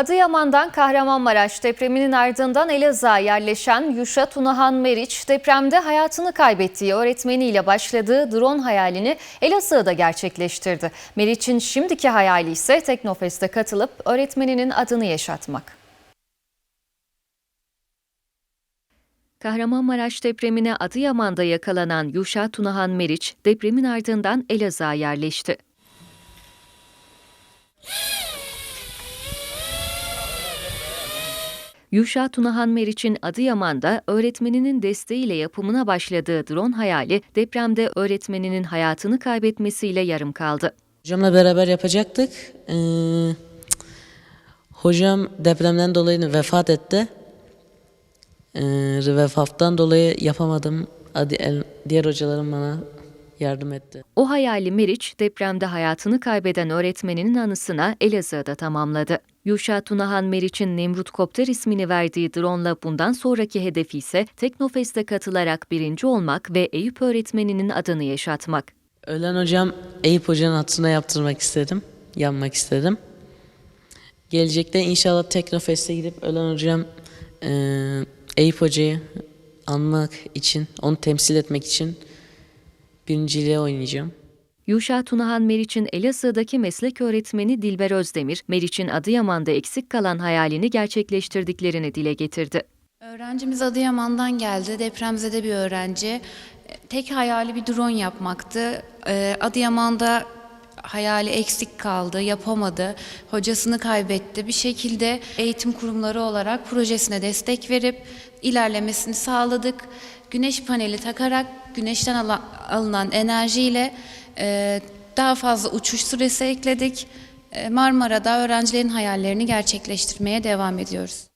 Adıyaman'dan Kahramanmaraş depreminin ardından Elazığ'a yerleşen Yuşa Tunahan Meriç depremde hayatını kaybettiği öğretmeniyle başladığı drone hayalini Elazığ'da gerçekleştirdi. Meriç'in şimdiki hayali ise Teknofest'e katılıp öğretmeninin adını yaşatmak. Kahramanmaraş depremine Adıyaman'da yakalanan Yuşa Tunahan Meriç depremin ardından Elazığ'a yerleşti. Yuşa Tunahan Meriç'in Adıyaman'da öğretmeninin desteğiyle yapımına başladığı drone hayali depremde öğretmeninin hayatını kaybetmesiyle yarım kaldı. Hocamla beraber yapacaktık. Ee, hocam depremden dolayı vefat etti. Ee, vefattan dolayı yapamadım. Hadi el- diğer hocalarım bana yardım etti. O hayali Meriç depremde hayatını kaybeden öğretmeninin anısına Elazığ'da tamamladı. Yuşa Tunahan Meriç'in Nemrut Kopter ismini verdiği drone'la bundan sonraki hedefi ise Teknofest'e katılarak birinci olmak ve Eyüp öğretmeninin adını yaşatmak. Ölen hocam Eyüp hocanın hatırına yaptırmak istedim. Yanmak istedim. Gelecekte inşallah Teknofest'e gidip ölen hocam eee Eyüp hocayı anmak için, onu temsil etmek için birinciliğe oynayacağım. Yuşa Tunahan Meriç'in Elazığ'daki meslek öğretmeni Dilber Özdemir, Meriç'in Adıyaman'da eksik kalan hayalini gerçekleştirdiklerini dile getirdi. Öğrencimiz Adıyaman'dan geldi. Depremzede bir öğrenci. Tek hayali bir drone yapmaktı. Ee, Adıyaman'da hayali eksik kaldı, yapamadı. Hocasını kaybetti. Bir şekilde eğitim kurumları olarak projesine destek verip ilerlemesini sağladık. Güneş paneli takarak güneşten alınan enerjiyle e, daha fazla uçuş süresi ekledik. E, Marmara'da öğrencilerin hayallerini gerçekleştirmeye devam ediyoruz.